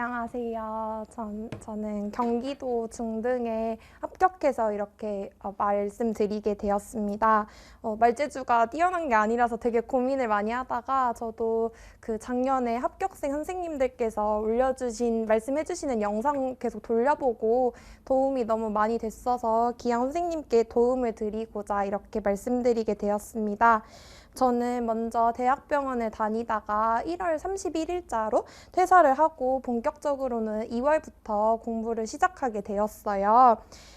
안녕하세요. 전, 저는 경기도 중등에 합격해서 이렇게 어, 말씀드리게 되었습니다. 어, 말재주가 뛰어난 게 아니라서 되게 고민을 많이 하다가 저도 그 작년에 합격생 선생님들께서 올려주신, 말씀해주시는 영상 계속 돌려보고 도움이 너무 많이 됐어서 기양 선생님께 도움을 드리고자 이렇게 말씀드리게 되었습니다. 저는 먼저 대학병원에 다니다가 1월 31일자로 퇴사를 하고 본격적으로는 2월부터 공부를 시작하게 되었어요.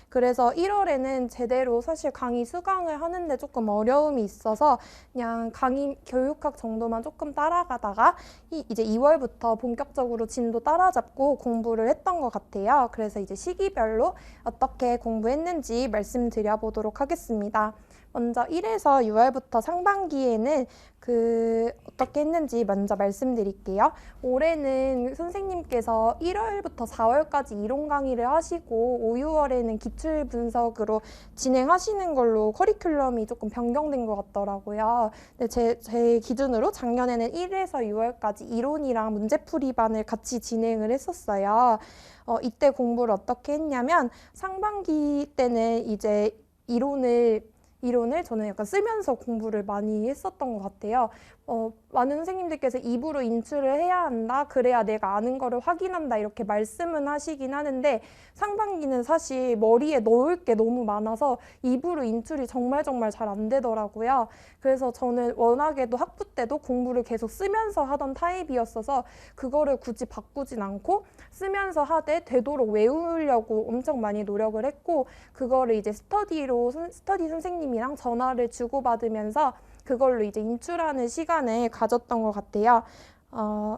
그래서 1월에는 제대로 사실 강의 수강을 하는데 조금 어려움이 있어서 그냥 강의 교육학 정도만 조금 따라가다가 이, 이제 2월부터 본격적으로 진도 따라잡고 공부를 했던 것 같아요. 그래서 이제 시기별로 어떻게 공부했는지 말씀드려 보도록 하겠습니다. 먼저 1에서 6월부터 상반기에는 그 어떻게 했는지 먼저 말씀드릴게요. 올해는 선생님께서 1월부터 4월까지 이론 강의를 하시고 5, 6월에는 기출 분석으로 진행하시는 걸로 커리큘럼이 조금 변경된 것 같더라고요. 근데 제, 제 기준으로 작년에는 1에서 6월까지 이론이랑 문제풀이반을 같이 진행을 했었어요. 어, 이때 공부를 어떻게 했냐면 상반기 때는 이제 이론을 이론을 저는 약간 쓰면서 공부를 많이 했었던 것 같아요. 어, 많은 선생님들께서 입으로 인출을 해야 한다. 그래야 내가 아는 거를 확인한다. 이렇게 말씀은 하시긴 하는데 상반기는 사실 머리에 넣을 게 너무 많아서 입으로 인출이 정말 정말 잘 안 되더라고요. 그래서 저는 워낙에도 학부 때도 공부를 계속 쓰면서 하던 타입이었어서 그거를 굳이 바꾸진 않고 쓰면서 하되 되도록 외우려고 엄청 많이 노력을 했고 그거를 이제 스터디로 스터디 선생님이랑 전화를 주고받으면서 그걸로 이제 인출하는 시간을 가졌던 것 같아요. 어,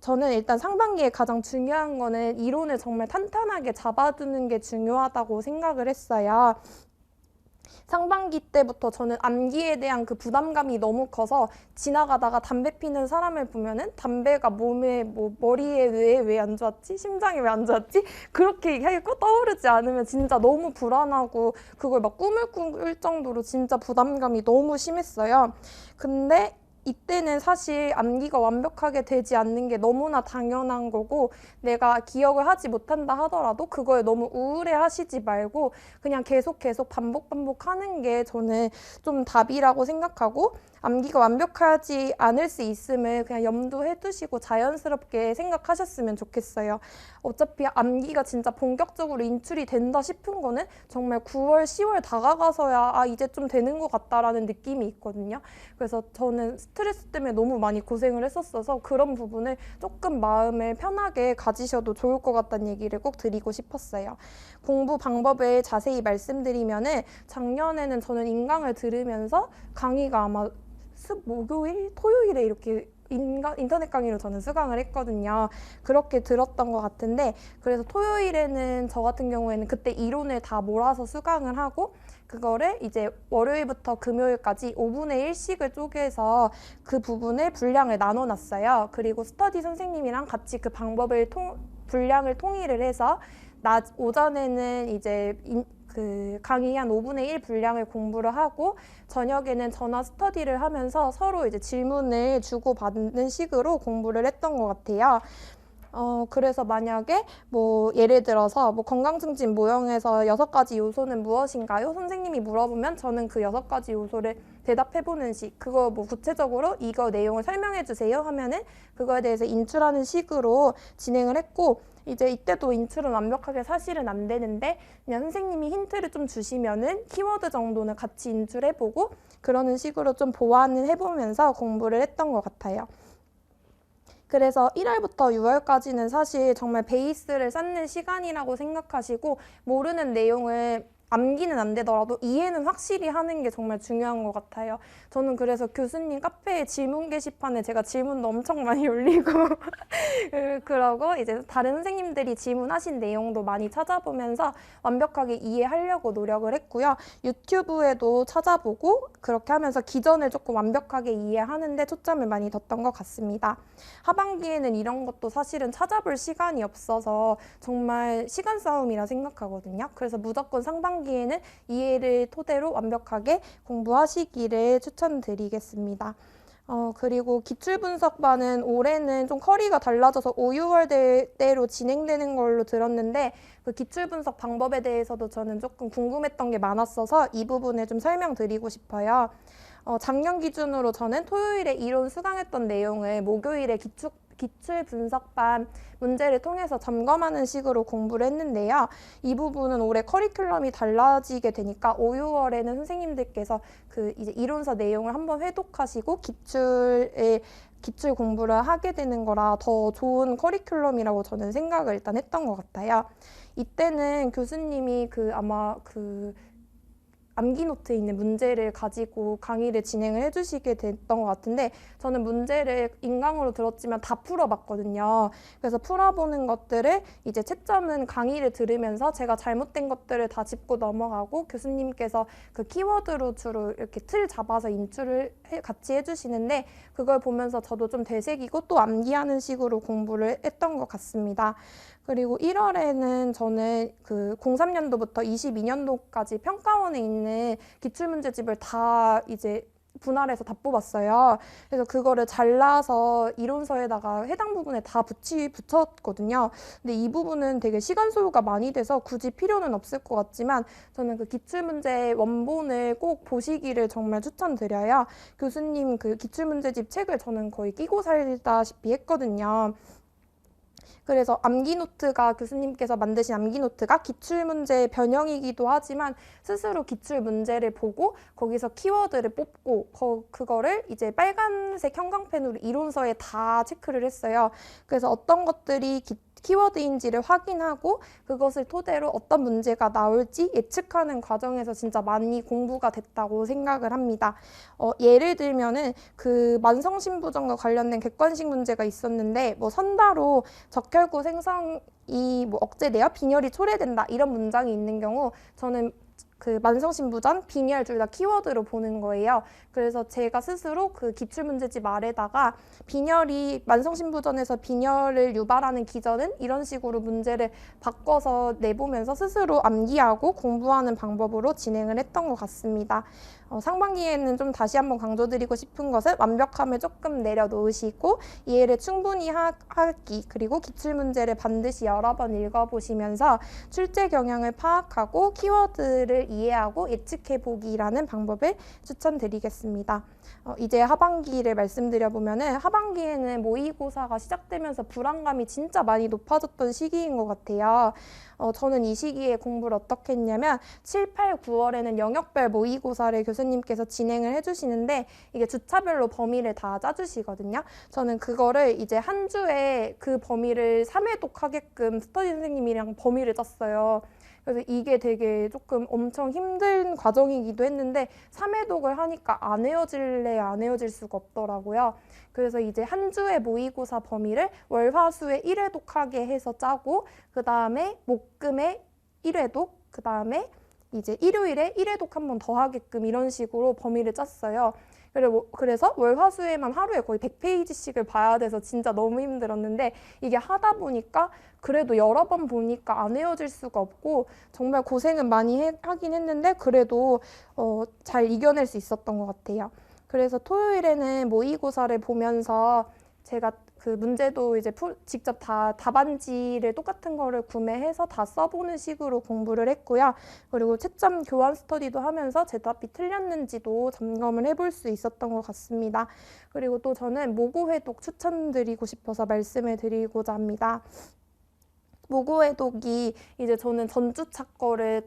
저는 일단 상반기에 가장 중요한 거는 이론을 정말 탄탄하게 잡아두는 게 중요하다고 생각을 했어요. 상반기 때부터 저는 암기에 대한 그 부담감이 너무 커서 지나가다가 담배 피는 사람을 보면은 담배가 몸에 뭐 머리에 왜 왜 안 좋았지? 심장에 왜 안 좋았지? 그렇게 하고 떠오르지 않으면 진짜 너무 불안하고 그걸 막 꿈을 꿀 정도로 진짜 부담감이 너무 심했어요. 근데 이때는 사실 암기가 완벽하게 되지 않는 게 너무나 당연한 거고 내가 기억을 하지 못한다 하더라도 그거에 너무 우울해 하시지 말고 그냥 계속 계속 반복 반복하는 게 저는 좀 답이라고 생각하고 암기가 완벽하지 않을 수 있음을 그냥 염두해 두시고 자연스럽게 생각하셨으면 좋겠어요. 어차피 암기가 진짜 본격적으로 인출이 된다 싶은 거는 정말 9월, 10월 다가가서야 아, 이제 좀 되는 것 같다라는 느낌이 있거든요. 그래서 저는 스트레스 때문에 너무 많이 고생을 했었어서 그런 부분을 조금 마음을 편하게 가지셔도 좋을 것 같다는 얘기를 꼭 드리고 싶었어요. 공부 방법을 자세히 말씀드리면은 작년에는 저는 인강을 들으면서 강의가 아마 수, 목요일, 토요일에 이렇게 인가, 인터넷 강의로 저는 수강을 했거든요. 그렇게 들었던 것 같은데 그래서 토요일에는 저 같은 경우에는 그때 이론을 다 몰아서 수강을 하고 그거를 이제 월요일부터 금요일까지 5분의 1씩을 쪼개서 그 부분을 분량을 나눠 놨어요. 그리고 스터디 선생님이랑 같이 그 방법을 통, 분량을 통일을 해서 낮 오전에는 이제 인, 그 강의 한 5분의 1 분량을 공부를 하고 저녁에는 전화 스터디를 하면서 서로 이제 질문을 주고받는 식으로 공부를 했던 것 같아요. 어, 그래서 만약에 뭐 예를 들어서 뭐 건강 증진 모형에서 여섯 가지 요소는 무엇인가요? 선생님이 물어보면 저는 그 여섯 가지 요소를 대답해보는 식, 그거 뭐 구체적으로 이거 내용을 설명해 주세요 하면은 그거에 대해서 인출하는 식으로 진행을 했고 이제 이때도 인출은 완벽하게 사실은 안 되는데 그냥 선생님이 힌트를 좀 주시면은 키워드 정도는 같이 인출해보고 그러는 식으로 좀 보완을 해보면서 공부를 했던 것 같아요. 그래서 1월부터 6월까지는 사실 정말 베이스를 쌓는 시간이라고 생각하시고 모르는 내용을 암기는 안 되더라도 이해는 확실히 하는 게 정말 중요한 것 같아요. 저는 그래서 교수님 카페에 질문 게시판에 제가 질문도 엄청 많이 올리고 그, 그러고 이제 다른 선생님들이 질문하신 내용도 많이 찾아보면서 완벽하게 이해하려고 노력을 했고요. 유튜브에도 찾아보고 그렇게 하면서 기전을 조금 완벽하게 이해하는데 초점을 많이 뒀던 것 같습니다. 하반기에는 이런 것도 사실은 찾아볼 시간이 없어서 정말 시간 싸움이라 생각하거든요. 그래서 무조건 상반기 에는 이해를 토대로 완벽하게 공부하시기를 추천드리겠습니다. 어, 그리고 기출분석반은 올해는 좀 커리가 달라져서 5, 6월 대- 때로 진행되는 걸로 들었는데 그 기출분석 방법에 대해서도 저는 조금 궁금했던 게 많았어서 이 부분을 좀 설명드리고 싶어요. 어, 작년 기준으로 저는 토요일에 이론 수강했던 내용을 목요일에 기출, 기출 분석반 문제를 통해서 점검하는 식으로 공부를 했는데요. 이 부분은 올해 커리큘럼이 달라지게 되니까 5, 6월에는 선생님들께서 그 이제 이론서 내용을 한번 회독하시고 기출에 기출 공부를 하게 되는 거라 더 좋은 커리큘럼이라고 저는 생각을 일단 했던 것 같아요. 이때는 교수님이 그 아마 그 암기 노트에 있는 문제를 가지고 강의를 진행을 해주시게 됐던 것 같은데 저는 문제를 인강으로 들었지만 다 풀어봤거든요. 그래서 풀어보는 것들을 이제 채점은 강의를 들으면서 제가 잘못된 것들을 다 짚고 넘어가고 교수님께서 그 키워드로 주로 이렇게 틀 잡아서 인출을 해- 같이 해주시는데 그걸 보면서 저도 좀 되새기고 또 암기하는 식으로 공부를 했던 것 같습니다. 그리고 1월에는 저는 그 03년도부터 22년도까지 평가원에 있는 기출문제집을 다 이제 분할해서 다 뽑았어요. 그래서 그거를 잘라서 이론서에다가 해당 부분에 다 붙이 붙였거든요. 근데 이 부분은 되게 시간 소요가 많이 돼서 굳이 필요는 없을 것 같지만 저는 그 기출 문제 원본을 꼭 보시기를 정말 추천드려요. 교수님 그 기출 문제집 책을 저는 거의 끼고 살다시피 했거든요. 그래서 암기 노트가 교수님께서 만드신 암기 노트가 기출 문제의 변형이기도 하지만 스스로 기출 문제를 보고 거기서 키워드를 뽑고 거, 그거를 이제 빨간색 형광펜으로 이론서에 다 체크를 했어요. 그래서 어떤 것들이 기, 키워드인지를 확인하고 그것을 토대로 어떤 문제가 나올지 예측하는 과정에서 진짜 많이 공부가 됐다고 생각을 합니다. 어, 예를 들면은 그 만성신부전과 관련된 객관식 문제가 있었는데 뭐 선다로 적혈구 생성이 뭐 억제되어 빈혈이 초래된다 이런 문장이 있는 경우 저는 그 만성신부전, 빈혈 둘 다 키워드로 보는 거예요. 그래서 제가 스스로 그 기출문제집 아래다가 빈혈이 만성신부전에서 빈혈을 유발하는 기전은 이런 식으로 문제를 바꿔서 내보면서 스스로 암기하고 공부하는 방법으로 진행을 했던 것 같습니다. 어, 상반기에는 좀 다시 한번 강조드리고 싶은 것은 완벽함을 조금 내려놓으시고 이해를 충분히 하, 하기 그리고 기출문제를 반드시 여러 번 읽어보시면서 출제 경향을 파악하고 키워드를 이해하고 예측해 보기라는 방법을 추천드리겠습니다. 어, 이제 하반기를 말씀드려 보면 은 하반기에는 모의고사가 시작되면서 불안감이 진짜 많이 높아졌던 시기인 것 같아요. 어, 저는 이 시기에 공부를 어떻게 했냐면 7, 8, 9월에는 영역별 모의고사를 교수님께서 진행을 해주시는데 이게 주차별로 범위를 다 짜주시거든요. 저는 그거를 이제 한 주에 그 범위를 3회독 하게끔 스터디 선생님이랑 범위를 짰어요. 그래서 이게 되게 조금 엄청 힘든 과정이기도 했는데 3회독을 하니까 안 헤어질래 안 헤어질 수가 없더라고요. 그래서 이제 한 주의 모의고사 범위를 월화수에 1회독하게 해서 짜고 그 다음에 목금에 1회독 그 다음에 이제 일요일에 1회독 한 번 더 하게끔 이런 식으로 범위를 짰어요. 그리고 그래서 월화수에만 하루에 거의 100페이지씩을 봐야 돼서 진짜 너무 힘들었는데 이게 하다 보니까 그래도 여러 번 보니까 안 헤어질 수가 없고 정말 고생은 많이 해, 하긴 했는데 그래도 어, 잘 이겨낼 수 있었던 것 같아요. 그래서 토요일에는 모의고사를 보면서 제가 그 문제도 이제 풀, 직접 다 답안지를 똑같은 거를 구매해서 다 써보는 식으로 공부를 했고요. 그리고 채점 교환 스터디도 하면서 제 답이 틀렸는지도 점검을 해볼 수 있었던 것 같습니다. 그리고 또 저는 모고 회독 추천드리고 싶어서 말씀을 드리고자 합니다. 모고 회독이 이제 저는 전주차 거를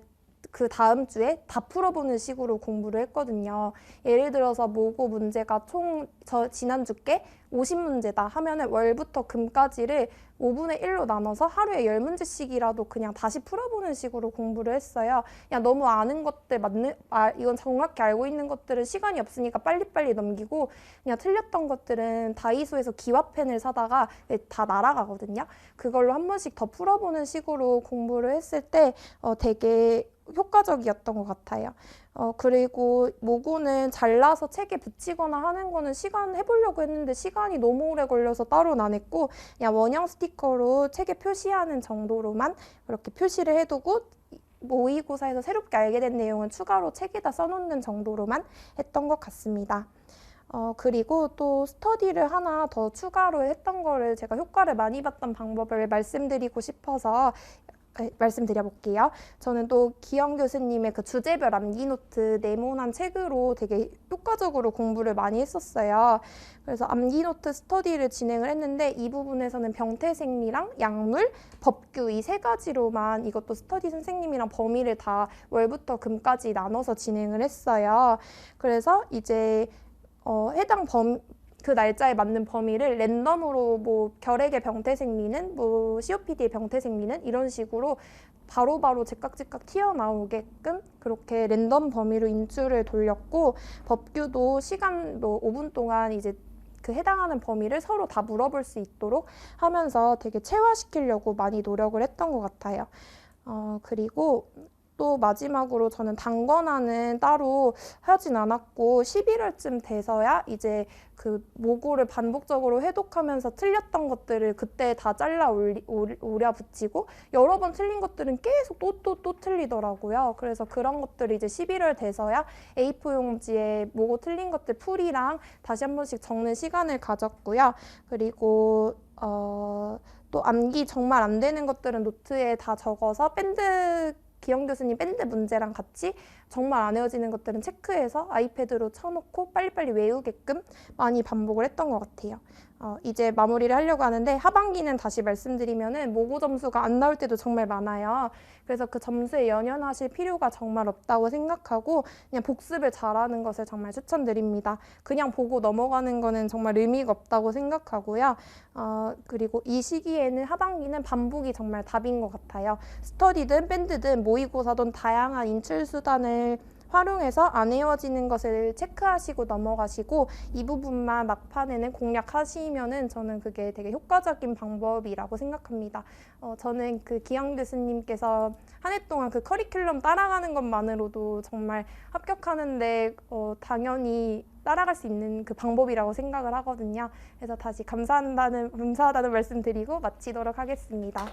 그 다음 주에 다 풀어보는 식으로 공부를 했거든요. 예를 들어서 모고 문제가 총 저 지난주께 50문제다 하면은 월부터 금까지를 5분의 1로 나눠서 하루에 10문제씩이라도 그냥 다시 풀어보는 식으로 공부를 했어요. 그냥 너무 아는 것들 맞는 아 이건 정확히 알고 있는 것들은 시간이 없으니까 빨리빨리 넘기고 그냥 틀렸던 것들은 다이소에서 기와펜을 사다가 다 날아가거든요. 그걸로 한 번씩 더 풀어보는 식으로 공부를 했을 때 어, 되게 효과적이었던 것 같아요. 어, 그리고 모고는 잘라서 책에 붙이거나 하는 거는 시간 해보려고 했는데 시간이 너무 오래 걸려서 따로는 안 했고 그냥 원형 스티커로 책에 표시하는 정도로만 그렇게 표시를 해두고 모의고사에서 새롭게 알게 된 내용은 추가로 책에다 써놓는 정도로만 했던 것 같습니다. 어, 그리고 또 스터디를 하나 더 추가로 했던 거를 제가 효과를 많이 봤던 방법을 말씀드리고 싶어서 에, 말씀드려 볼게요. 저는 또 기영 교수님의 그 주제별 암기 노트 네모난 책으로 되게 효과적으로 공부를 많이 했었어요. 그래서 암기 노트 스터디를 진행을 했는데 이 부분에서는 병태생리랑 약물, 법규 이 세 가지로만 이것도 스터디 선생님이랑 범위를 다 월부터 금까지 나눠서 진행을 했어요. 그래서 이제 어, 해당 범, 그 날짜에 맞는 범위를 랜덤으로 뭐 결핵의 병태 생리는 뭐 COPD의 병태 생리는 이런 식으로 바로 바로 즉각즉각 튀어나오게끔 그렇게 랜덤 범위로 인출을 돌렸고 법규도 시간 뭐 5분 동안 이제 그 해당하는 범위를 서로 다 물어볼 수 있도록 하면서 되게 체화시키려고 많이 노력을 했던 것 같아요. 어, 그리고 또 마지막으로 저는 단권화는 따로 하진 않았고 11월쯤 돼서야 이제 그 모고를 반복적으로 해독하면서 틀렸던 것들을 그때 다 잘라 올리, 올- 오려 붙이고 여러 번 틀린 것들은 계속 또 또또 틀리더라고요. 그래서 그런 것들을 이제 11월 돼서야 A4 용지에 모고 틀린 것들 풀이랑 다시 한 번씩 적는 시간을 가졌고요. 그리고 어, 또 암기 정말 안 되는 것들은 노트에 다 적어서 밴드 기영 교수님 밴드 문제랑 같이 정말 안 외워지는 것들은 체크해서 아이패드로 쳐놓고 빨리빨리 외우게끔 많이 반복을 했던 것 같아요. 어, 이제 마무리를 하려고 하는데 하반기는 다시 말씀드리면은 모고 점수가 안 나올 때도 정말 많아요. 그래서 그 점수에 연연하실 필요가 정말 없다고 생각하고 그냥 복습을 잘하는 것을 정말 추천드립니다. 그냥 보고 넘어가는 거는 정말 의미가 없다고 생각하고요. 어, 그리고 이 시기에는 하반기는 반복이 정말 답인 것 같아요. 스터디든 밴드든 모의고사든 다양한 인출 수단을 활용해서 안 외워지는 것을 체크하시고 넘어가시고 이 부분만 막판에는 공략하시면은 저는 그게 되게 효과적인 방법이라고 생각합니다. 어, 저는 그 기영 교수님께서 한 해 동안 그 커리큘럼 따라가는 것만으로도 정말 합격하는데 어, 당연히 따라갈 수 있는 그 방법이라고 생각을 하거든요. 그래서 다시 감사한다는 감사하다는 말씀드리고 마치도록 하겠습니다.